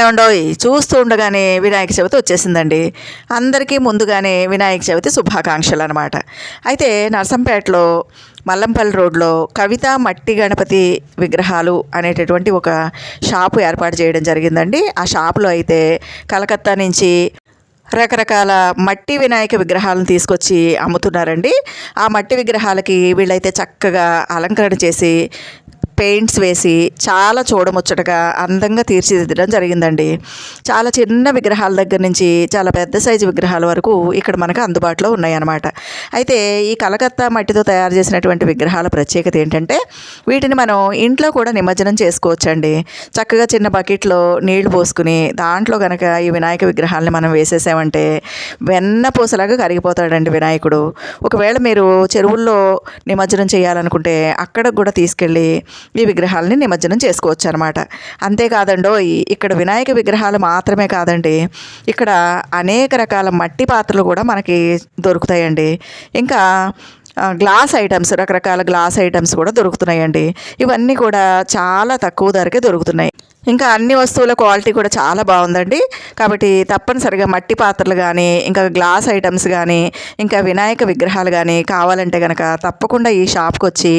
ఏమండో చూస్తూ ఉండగానే వినాయక చవితి వచ్చేసిందండి. అందరికీ ముందుగానే వినాయక చవితి శుభాకాంక్షలు అనమాట అయితే నర్సంపేటలో మల్లంపల్లి రోడ్లో కవిత మట్టి గణపతి విగ్రహాలు అనేటటువంటి ఒక షాపు ఏర్పాటు చేయడం జరిగిందండి. ఆ షాపులో అయితే కలకత్తా నుంచి రకరకాల మట్టి వినాయక విగ్రహాలను తీసుకొచ్చి అమ్ముతున్నారండి. ఆ మట్టి విగ్రహాలకి వీళ్ళైతే చక్కగా అలంకరణ చేసి పెయింట్స్ వేసి చాలా చూడముచ్చటగా అందంగా తీర్చిదిద్దడం జరిగిందండి. చాలా చిన్న విగ్రహాల దగ్గర నుంచి చాలా పెద్ద సైజు విగ్రహాల వరకు ఇక్కడ మనకు అందుబాటులో ఉన్నాయన్నమాట. అయితే ఈ కలకత్తా మట్టితో తయారు చేసినటువంటి విగ్రహాల ప్రత్యేకత ఏంటంటే వీటిని మనం ఇంట్లో కూడా నిమజ్జనం చేసుకోవచ్చండి. చక్కగా చిన్న బకెట్లో నీళ్ళు పోసుకుని దాంట్లో కనుక ఈ వినాయక విగ్రహాలని మనం వేసేసామంటే వెన్న పూసలాగా కరిగిపోతాడండి వినాయకుడు. ఒకవేళ మీరు చెరువుల్లో నిమజ్జనం చేయాలనుకుంటే అక్కడ కూడా తీసుకెళ్ళి ఈ విగ్రహాలని నిమజ్జనం చేసుకోవచ్చు అనమాట అంతేకాదండో ఇక్కడ వినాయక విగ్రహాలు మాత్రమే కాదండి ఇక్కడ అనేక రకాల మట్టి పాత్రలు కూడా మనకి దొరుకుతాయండి. ఇంకా గ్లాస్ ఐటమ్స్ రకరకాల గ్లాస్ ఐటమ్స్ కూడా దొరుకుతున్నాయండి. ఇవన్నీ కూడా చాలా తక్కువ ధరకే దొరుకుతున్నాయి. ఇంకా అన్ని వస్తువుల క్వాలిటీ కూడా చాలా బాగుందండి. కాబట్టి తప్పనిసరిగా మట్టి పాత్రలు కానీ ఇంకా గ్లాస్ ఐటమ్స్ కానీ ఇంకా వినాయక విగ్రహాలు కానీ కావాలంటే కనుక తప్పకుండా ఈ షాప్కి వచ్చి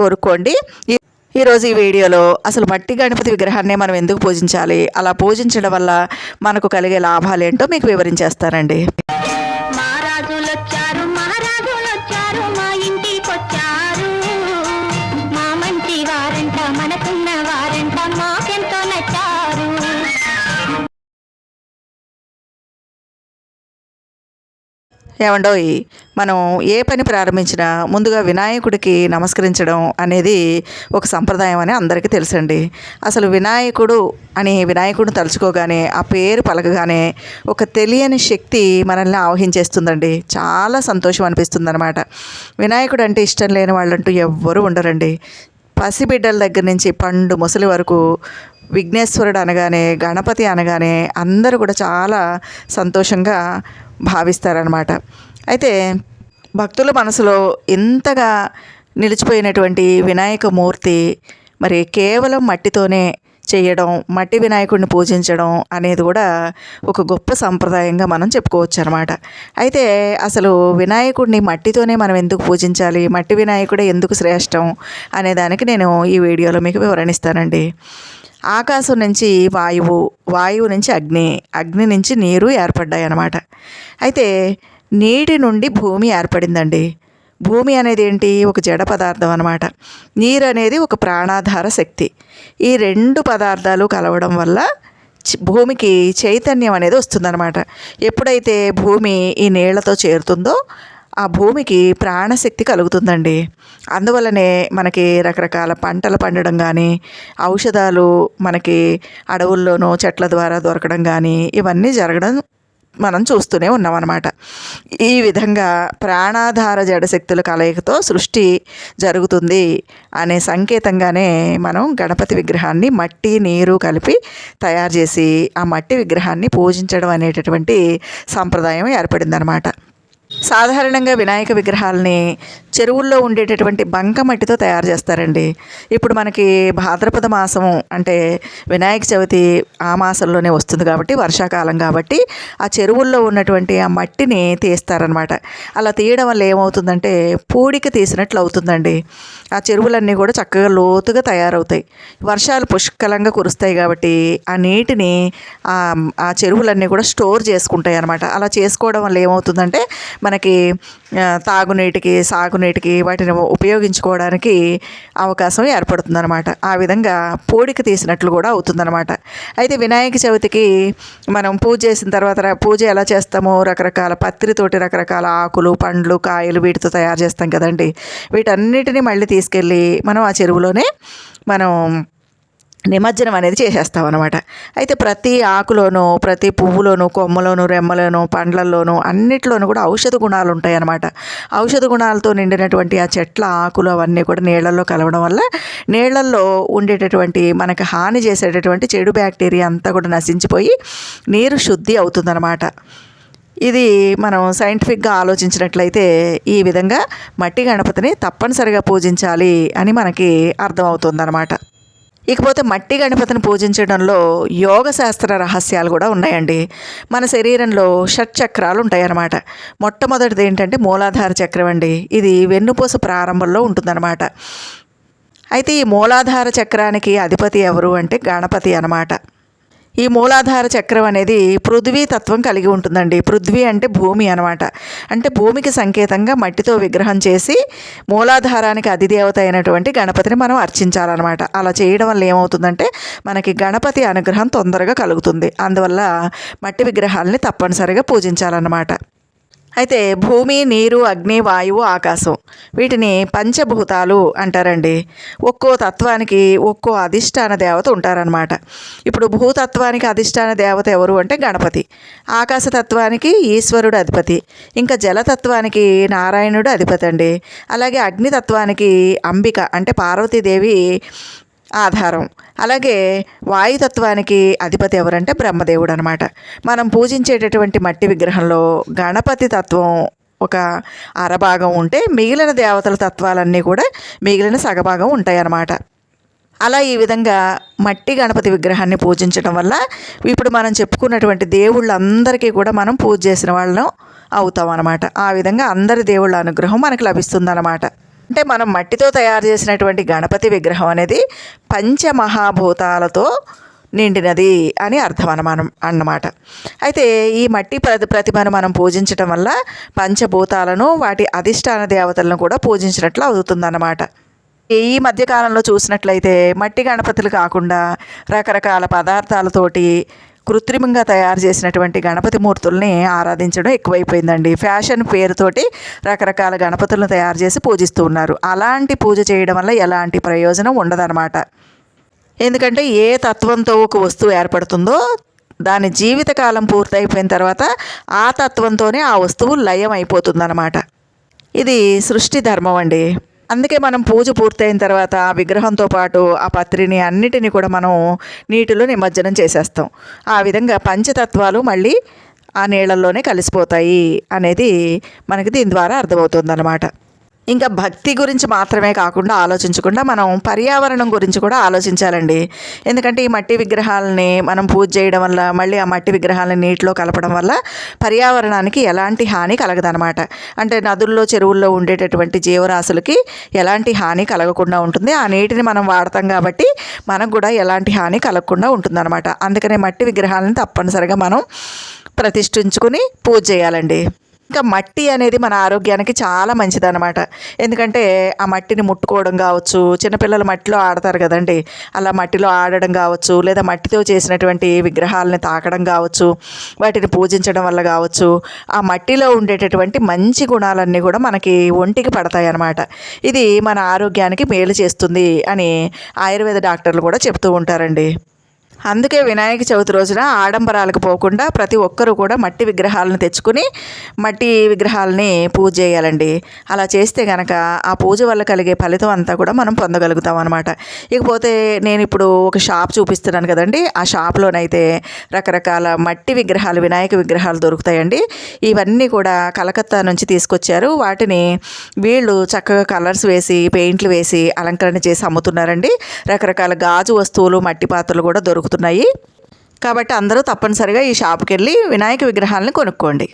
కొనుక్కోండి. ఈ ఈరోజు ఈ వీడియోలో అసలు మట్టి గణపతి విగ్రహాన్ని మనం ఎందుకు పూజించాలి? అలా పూజించడం వల్ల మనకు కలిగే లాభాలు ఏంటో మీకు వివరించేస్తానండి. ఏమండోయ్ మనం ఏ పని ప్రారంభించినా ముందుగా వినాయకుడికి నమస్కరించడం అనేది ఒక సంప్రదాయం అని అందరికీ తెలుసండి. అసలు వినాయకుడు అని వినాయకుడిని తలుచుకోగానే ఆ పేరు పలకగానే ఒక తెలియని శక్తి మనల్ని ఆవహించేస్తుందండి. చాలా సంతోషం అనిపిస్తుంది అనమాట వినాయకుడు అంటే ఇష్టం లేని వాళ్ళంటూ ఎవ్వరూ ఉండరండి. పసిబిడ్డల దగ్గర నుంచి పండు ముసలి వరకు విఘ్నేశ్వరుడు అనగానే గణపతి అనగానే అందరూ కూడా చాలా సంతోషంగా భావిస్తారనమాట అయితే భక్తుల మనసులో ఇంతగా నిలిచిపోయినటువంటి వినాయక మూర్తి మరి కేవలం మట్టితోనే చేయడం మట్టి వినాయకుడిని పూజించడం అనేది కూడా ఒక గొప్ప సంప్రదాయంగా మనం చెప్పుకోవచ్చు అనమాట అయితే అసలు వినాయకుడిని మట్టితోనే మనం ఎందుకు పూజించాలి? మట్టి వినాయకుడే ఎందుకు శ్రేష్టం? అనే దానికి నేను ఈ వీడియోలో మీకు వివరణిస్తానండి ఆకాశం నుంచి వాయువు వాయువు నుంచి అగ్ని అగ్ని నుంచి నీరు ఏర్పడ్డాయి అన్నమాట. అయితే నీటి నుండి భూమి ఏర్పడిందండి. భూమి అనేది ఏంటి? ఒక జడ పదార్థం అనమాట నీరు అనేది ఒక ప్రాణాధార శక్తి. ఈ రెండు పదార్థాలు కలవడం వల్ల భూమికి చైతన్యం అనేది వస్తుందన్నమాట. ఎప్పుడైతే భూమి ఈ నీళ్ళతో చేరుతుందో ఆ భూమికి ప్రాణశక్తి కలుగుతుందండి. అందువల్లనే మనకి రకరకాల పంటలు పండడం కానీ ఔషధాలు మనకి అడవుల్లోనూ చెట్ల ద్వారా దొరకడం కానీ ఇవన్నీ జరగడం మనం చూస్తూనే ఉన్నామన్నమాట. ఈ విధంగా ప్రాణాధార జడశక్తుల కలయికతో సృష్టి జరుగుతుంది అనే సంకేతంగానే మనం గణపతి విగ్రహాన్ని మట్టి నీరు కలిపి తయారు చేసి ఆ మట్టి విగ్రహాన్ని పూజించడం అనేటటువంటి సంప్రదాయం ఏర్పడిందనమాట సాధారణంగా వినాయక విగ్రహాలని చెరువుల్లో ఉండేటటువంటి బంక మట్టితో తయారు చేస్తారండి. ఇప్పుడు మనకి భాద్రపద మాసం అంటే వినాయక చవితి ఆ మాసంలోనే వస్తుంది కాబట్టి వర్షాకాలం కాబట్టి ఆ చెరువుల్లో ఉన్నటువంటి ఆ మట్టిని తీస్తారనమాట అలా తీయడం వల్ల ఏమవుతుందంటే పూడిక తీసినట్లు అవుతుందండి. ఆ చెరువులన్నీ కూడా చక్కగా లోతుగా తయారవుతాయి. వర్షాలు పుష్కలంగా కురుస్తాయి కాబట్టి ఆ నీటిని ఆ చెరువులన్నీ కూడా స్టోర్ చేసుకుంటాయి అనమాట అలా చేసుకోవడం వల్ల ఏమవుతుందంటే మనకి తాగునీటికి సాగునీటికి వాటిని ఉపయోగించుకోవడానికి అవకాశం ఏర్పడుతుందన్నమాట. ఆ విధంగా పూడిక తీసినట్లు కూడా అవుతుందన్నమాట. అయితే వినాయక చవితికి మనం పూజ చేసిన తర్వాత పూజ ఎలా చేస్తామో రకరకాల పత్రితోటి రకరకాల ఆకులు పండ్లు కాయలు వీటితో తయారు చేస్తాం కదండి. వీటన్నిటిని మళ్ళీ తీసుకెళ్ళి మనం ఆ చెరువులోనే మనం నిమజ్జనం అనేది చేసేస్తాం అనమాట అయితే ప్రతి ఆకులోనూ ప్రతి పువ్వులోనూ కొమ్మలోను రెమ్మలోను పండ్లల్లోనూ అన్నిట్లోనూ కూడా ఔషధ గుణాలు ఉంటాయి అనమాట ఔషధ గుణాలతో నిండినటువంటి ఆ చెట్ల ఆకులు అవన్నీ కూడా నీళ్ళల్లో కలవడం వల్ల నీళ్ళల్లో ఉండేటటువంటి మనకు హాని చేసేటటువంటి చెడు బ్యాక్టీరియా అంతా కూడా నశించిపోయి నీరు శుద్ధి అవుతుందన్నమాట. ఇది మనం సైంటిఫిక్గా ఆలోచించినట్లయితే ఈ విధంగా మట్టి గణపతిని తప్పనిసరిగా పూజించాలి అని మనకి అర్థమవుతుందన్నమాట. ఇకపోతే మట్టి గణపతిని పూజించడంలో యోగ శాస్త్ర రహస్యాలు కూడా ఉన్నాయండి. మన శరీరంలో షట్ చక్రాలు ఉంటాయన్నమాట. మొట్టమొదటిది ఏంటంటే మూలాధార చక్రం అండి. ఇది వెన్నుపూస ప్రారంభంలో ఉంటుందన్నమాట. అయితే ఈ మూలాధార చక్రానికి అధిపతి ఎవరు అంటే గణపతి అన్నమాట. ఈ మూలాధార చక్రం అనేది పృథ్వీ తత్వం కలిగి ఉంటుందండి. పృథ్వీ అంటే భూమి అనమాట అంటే భూమికి సంకేతంగా మట్టితో విగ్రహం చేసి మూలాధారానికి అధిదేవత అయినటువంటి గణపతిని మనం అర్చించాలన్నమాట. అలా చేయడం వల్ల ఏమవుతుందంటే మనకి గణపతి అనుగ్రహం తొందరగా కలుగుతుంది. అందువల్ల మట్టి విగ్రహాలని తప్పనిసరిగా పూజించాలన్నమాట. అయితే భూమి నీరు అగ్ని వాయువు ఆకాశం వీటిని పంచభూతాలు అంటారండి. ఒక్కో తత్వానికి ఒక్కో అధిష్టాన దేవత ఉంటారనమాట ఇప్పుడు భూతత్వానికి అధిష్టాన దేవత ఎవరు అంటే గణపతి. ఆకాశతత్వానికి ఈశ్వరుడు అధిపతి. ఇంకా జలతత్వానికి నారాయణుడు అధిపతి అండి. అలాగే అగ్నితత్వానికి అంబిక అంటే పార్వతీదేవి ఆధారం. అలాగే వాయుతత్వానికి అధిపతి ఎవరంటే బ్రహ్మదేవుడు అనమాట మనం పూజించేటటువంటి మట్టి విగ్రహంలో గణపతి తత్వం ఒక అరభాగం ఉంటే మిగిలిన దేవతల తత్వాలన్నీ కూడా మిగిలిన సగభాగం ఉంటాయన్నమాట. అలా ఈ విధంగా మట్టి గణపతి విగ్రహాన్ని పూజించడం వల్ల ఇప్పుడు మనం చెప్పుకున్నటువంటి దేవుళ్ళందరికీ కూడా మనం పూజ చేసిన వాళ్ళం అవుతాం అన్నమాట ఆ విధంగా అందరి దేవుళ్ళ అనుగ్రహం మనకు లభిస్తుందన్నమాట. అంటే మనం మట్టితో తయారు చేసినటువంటి గణపతి విగ్రహం అనేది పంచమహాభూతాలతో నిండినది అని అర్థం అనమానం అన్నమాట. అయితే ఈ మట్టి ప్రతి ప్రతిమను మనం పూజించటం వల్ల పంచభూతాలను వాటి అధిష్టాన దేవతలను కూడా పూజించినట్లు అవుతుందన్నమాట. ఈ మధ్యకాలంలో చూసినట్లయితే మట్టి గణపతులు కాకుండా రకరకాల పదార్థాలతోటి కృత్రిమంగా తయారు చేసినటువంటి గణపతి మూర్తుల్ని ఆరాధించడం ఎక్కువైపోయిందండి. ఫ్యాషన్ పేరుతోటి రకరకాల గణపతులను తయారు చేసి పూజిస్తూ ఉన్నారు. అలాంటి పూజ చేయడం వల్ల ఎలాంటి ప్రయోజనం ఉండదన్నమాట. ఎందుకంటే ఏ తత్వంతో ఒక వస్తువు ఏర్పడుతుందో దాని జీవితకాలం పూర్తయిపోయిన తర్వాత ఆ తత్వంతోనే ఆ వస్తువు లయం అయిపోతుందన్నమాట ఇది సృష్టి ధర్మం అండి. అందుకే మనం పూజ పూర్తయిన తర్వాత ఆ విగ్రహంతో పాటు ఆ పత్రిని అన్నిటినీ కూడా మనం నీటిలో నిమజ్జనం చేసేస్తాం. ఆ విధంగా పంచతత్వాలు మళ్ళీ ఆ నీళ్ళల్లోనే కలిసిపోతాయి అనేది మనకి దీని ద్వారా అర్థమవుతుందన్నమాట. ఇంకా భక్తి గురించి మాత్రమే కాకుండా ఆలోచించకుండా మనం పర్యావరణం గురించి కూడా ఆలోచించాలండి. ఎందుకంటే ఈ మట్టి విగ్రహాలని మనం పూజ చేయడం వల్ల మళ్ళీ ఆ మట్టి విగ్రహాలని నీటిలో కలపడం వల్ల పర్యావరణానికి ఎలాంటి హాని కలగదనమాట అంటే నదుల్లో చెరువుల్లో ఉండేటటువంటి జీవరాశులకి ఎలాంటి హాని కలగకుండా ఉంటుంది. ఆ నీటిని మనం వాడతాం కాబట్టి మనకు కూడా ఎలాంటి హాని కలగకుండా ఉంటుందన్నమాట. అందుకనే మట్టి విగ్రహాలను తప్పనిసరిగా మనం ప్రతిష్ఠించుకుని పూజ చేయాలండి. ఇంకా మట్టి అనేది మన ఆరోగ్యానికి చాలా మంచిదన్నమాట. ఎందుకంటే ఆ మట్టిని ముట్టుకోవడం కావచ్చు చిన్నపిల్లలు మట్టిలో ఆడతారు కదండి. అలా మట్టిలో ఆడడం కావచ్చు లేదా మట్టితో చేసినటువంటి విగ్రహాలని తాకడం కావచ్చు వాటిని పూజించడం వల్ల కావచ్చు ఆ మట్టిలో ఉండేటటువంటి మంచి గుణాలన్నీ కూడా మనకి ఒంటికి పడతాయి అన్నమాట ఇది మన ఆరోగ్యానికి మేలు చేస్తుంది అని ఆయుర్వేద డాక్టర్లు కూడా చెప్తూ ఉంటారండి. అందుకే వినాయక చవితి రోజున ఆడంబరాలకు పోకుండా ప్రతి ఒక్కరూ కూడా మట్టి విగ్రహాలను తెచ్చుకుని మట్టి విగ్రహాలని పూజ చేయాలండి. అలా చేస్తే కనుక ఆ పూజ వల్ల కలిగే ఫలితం అంతా కూడా మనం పొందగలుగుతాం అనమాట ఇకపోతే నేను ఇప్పుడు ఒక షాప్ చూపిస్తున్నాను కదండి. ఆ షాప్లోనైతే రకరకాల మట్టి విగ్రహాలు వినాయక విగ్రహాలు దొరుకుతాయండి. ఇవన్నీ కూడా కలకత్తా నుంచి తీసుకొచ్చారు. వాటిని వీళ్ళు చక్కగా కలర్స్ వేసి పెయింట్లు వేసి అలంకరణ చేసి అమ్ముతున్నారండి. రకరకాల గాజు వస్తువులు మట్టి పాత్రలు కూడా దొరుకుతాయి. దొరుకుతున్నాయి కాబట్టి అందరూ తప్పనిసరిగా ఈ షాప్కి వెళ్ళి వినాయక విగ్రహాలను కొనుక్కోండి.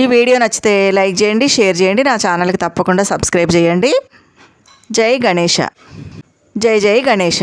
ఈ వీడియో నచ్చితే లైక్ చేయండి షేర్ చేయండి నా ఛానల్కి తప్పకుండా సబ్స్క్రైబ్ చేయండి. జై గణేష. జై జై గణేష.